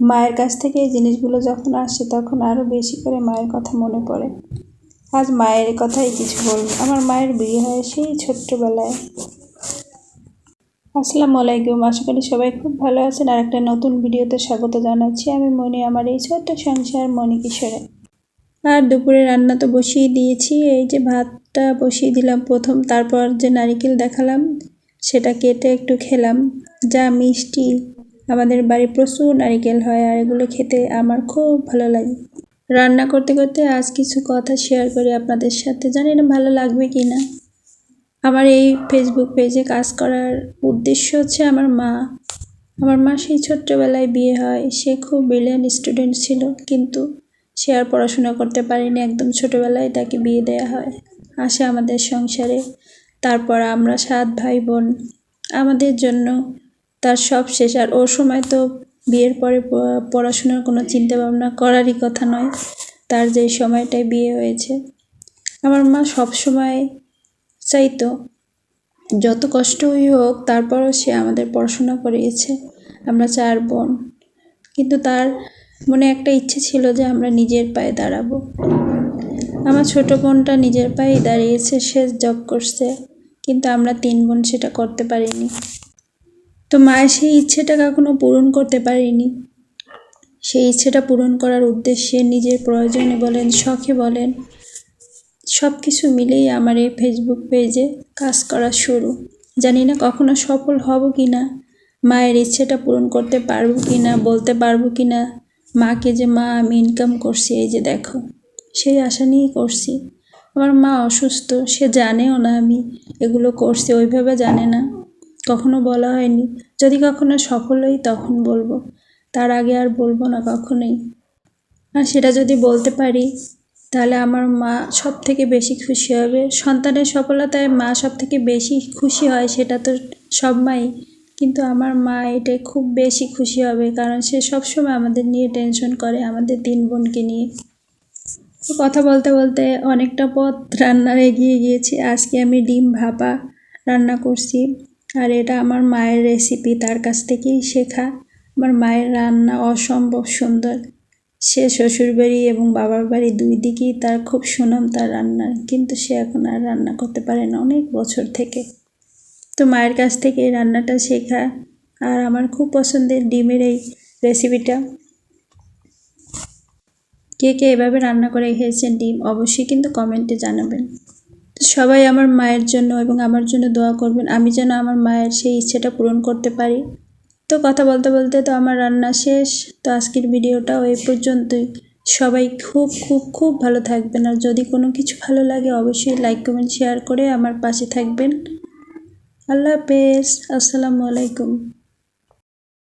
মায়ের কাছ থেকে এই জিনিসগুলো যখন আসে, তখন আরও বেশি করে মায়ের কথা মনে পড়ে। আজ মায়ের কথাই কিছু বলব। আমার মায়ের বিয়ে হয় সেই ছোট্টবেলায়। আসসালামু আলাইকুম। আশা করি সবাই খুব ভালো আছেন। আর একটা নতুন ভিডিওতে স্বাগত জানাচ্ছি আমি মনে, আমার এই ছোট্ট সংসার মণি কিশোরে। আর দুপুরে রান্না তো বসিয়ে দিয়েছি। এই যে ভাতটা বসিয়ে দিলাম প্রথম, তারপর যে নারিকেল দেখালাম, সেটা কেটে একটু খেলাম। যা মিষ্টি আমাদের বাড়ি প্রচুর নারিকেল হয় আর এগুলো খেতে আমার খুব ভালো লাগে। রান্না করতে করতে আজ কিছু কথা শেয়ার করি আপনাদের সাথে জানি না ভালো লাগবে কি না আমার এই ফেসবুক পেজে কাজ করার উদ্দেশ্য হচ্ছে আমার মা। আমার মা সেই ছোট্টবেলায় বিয়ে হয়, সে খুব ব্রিলিয়ান্ট স্টুডেন্ট ছিল, কিন্তু সে আর পড়াশোনা করতে পারেনি, একদম ছোটোবেলায় তাকে বিয়ে দেওয়া হয়। আসে আমাদের সংসারে, তারপর আমরা সাত ভাই বোন। আমাদের জন্য তার সব শেষ। আর ওর সময় তো বিয়ের পরে পড়াশোনার কোনো চিন্তা ভাবনা করারই কথা নয়। তার যেই সময়টায় বিয়ে হয়েছে। আমার মা সব সময় চাইতো, যত কষ্টই হোক তারপরও সে আমাদের পড়াশোনা করিয়েছে। আমরা চার বোন। কিন্তু তার মনে একটা ইচ্ছে ছিল যে আমরা নিজের পায়ে দাঁড়াবো। আমার ছোট বোনটা নিজের পায়েই দাঁড়িয়েছে, সে জব করছে। কিন্তু আমরা তিন বোন সেটা করতে পারিনি। তো মায়ের সেই ইচ্ছেটা কখনো পূরণ করতে পারিনি। সেই ইচ্ছেটা পূরণ করার উদ্দেশ্যে নিজের প্রয়োজনে বলেন, শখে বলেন সব কিছু মিলেই আমার এই ফেসবুক পেজে কাজ করা শুরু। জানি না কখনো সফল হব কি না মায়ের ইচ্ছেটা পূরণ করতে পারব কি না বলতে পারব কি না মাকে যে মা আমি ইনকাম করছি, এই যে দেখো, সেই আশা নিয়েই করছি। আমার মা অসুস্থ, সে জানেও না আমি এগুলো করছি, ওইভাবে জানে না। কখনো বলা হয়নি। যদি কখনো সফল হই, তখন বলব। তার আগে আর বলব না কখনোই। আর সেটা যদি বলতে পারি, তাহলে আমার মা সব থেকে বেশি খুশি হবে। সন্তানের সফলতায় মা সব থেকে বেশি খুশি হয়, সেটা তো সব মাই। কিন্তু আমার মা এটাই খুব বেশি খুশি হবে, কারণ সে সবসময় আমাদের নিয়ে টেনশন করে, আমাদের তিন বোনকে নিয়ে। তো কথা বলতে বলতে অনেকটা পথ রান্নার এগিয়ে গিয়েছি। আজকে আমি ডিম ভাপা রান্না করছি। আর এটা আমার মায়ের রেসিপি তার কাছ থেকেই শেখা। আমার মায়ের রান্না অসম্ভব সুন্দর। সে শ্বশুরবাড়ি এবং বাবার বাড়ি দুই দিকেই তার খুব সুনাম তার রান্নার, কিন্তু সে এখন আর রান্না করতে পারে না অনেক বছর থেকে। তো মায়ের কাছ থেকে এই রান্নাটা শেখা। আর আমার খুব পছন্দের ডিমের এই রেসিপিটা কে কে এভাবে রান্না করে খেয়েছেন ডিম, অবশ্যই কিন্তু কমেন্টে জানাবেন। সবাই আমার মায়ের জন্য এবং আমার জন্য দোয়া করবেন। আমি যেন আমার মায়ের সেই ইচ্ছেটা পূরণ করতে পারি। তো কথা বলতে বলতে তো আমার রান্না শেষ। তো আজকের ভিডিওটাও এই পর্যন্তই। সবাই খুব খুব খুব ভালো থাকবেন। আর যদি কোনো কিছু ভালো লাগে, অবশ্যই লাইক কমেন্ট শেয়ার করে আমার পাশে থাকবেন। আল্লাহ হাফেজ। আসসালামু আলাইকুম।